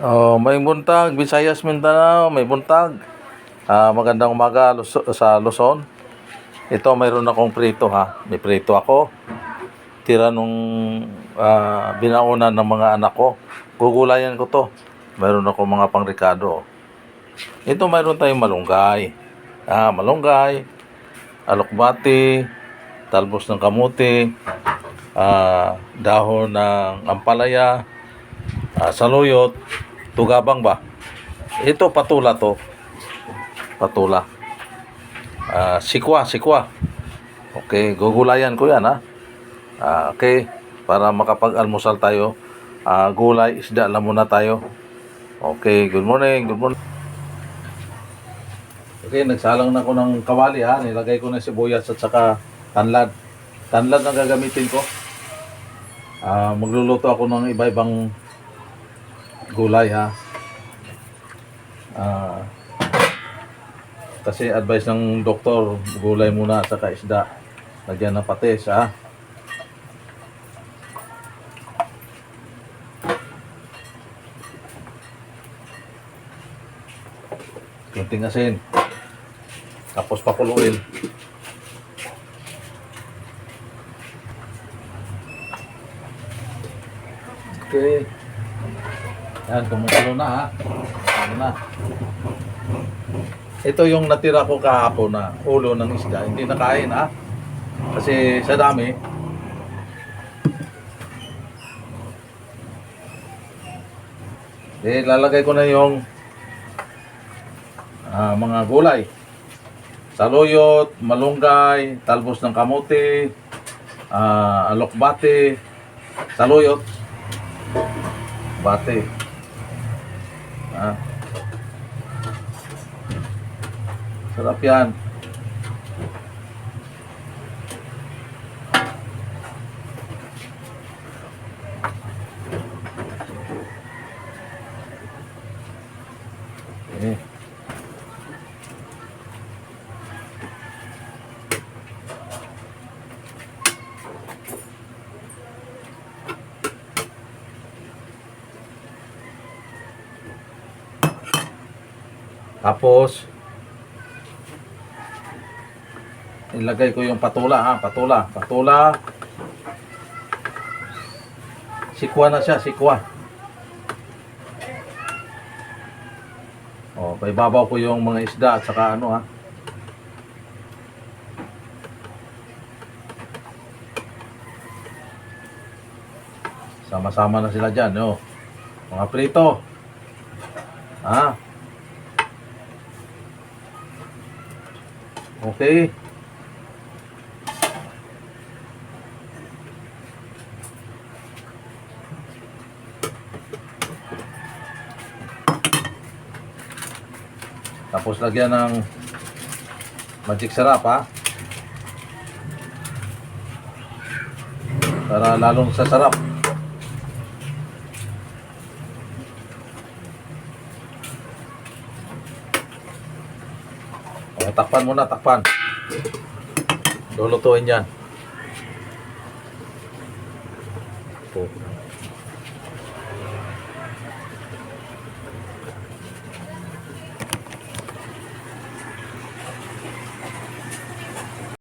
Oh, may buntag, Visayas, Mindanao, may buntag. Ah, magandang umaga sa Luzon. Ito mayroon akong prito ha. May prito ako. Tira nung ah, binaunan ng mga anak ko. Gugulayan ko to. Mayroon ako mga pangrikado. Ito mayroon tayong malunggay. Ah, malunggay, alokbati, talbos ng kamuti, ah, dahon ng ampalaya, ah, saluyot, tugabang ba? Ito patula to. Patula. Ah, sikwa, sikwa. Okay, gugulayan ko yan ha. Ah, okay, para makapag-almusal tayo. Ah, gulay, isda lang muna tayo. Okay, good morning, good morning. Okay, nagsalang na ako ng kawali ha. Nilagay ko na sibuyas at saka tanlad. Tanlad ang gagamitin ko. Ah, magluluto ako ng iba-ibang gulay ha. Ah, kasi advice ng doktor, gulay muna saka isda. Lagyan ng patis ha. Kunting asin. Tapos pakuluin. Okay. Yan, kumukulo na ha. Ano na. Ito yung natira ko kahapon na ulo ng isda. Hindi nakain ha. Kasi sa dami. Eh, lalagay ko na yung ah, mga gulay. Saluyot, malunggay, talbos ng kamote, ah, alokbate, saluyot, bate. Ah. Sarap yan. Eh. Tapos, ilagay ko yung patula ha, patula, patula. Sikwa na siya, sikwa. O, paibabaw ko yung mga isda at saka ano ha. Sama-sama na sila dyan, no? Mga prito. Ha? Okay. Tapos lagyan ng magic sarap ha. Para lalong sa sarap. O, takpan muna, takpan. Lulutuin yan. Oh.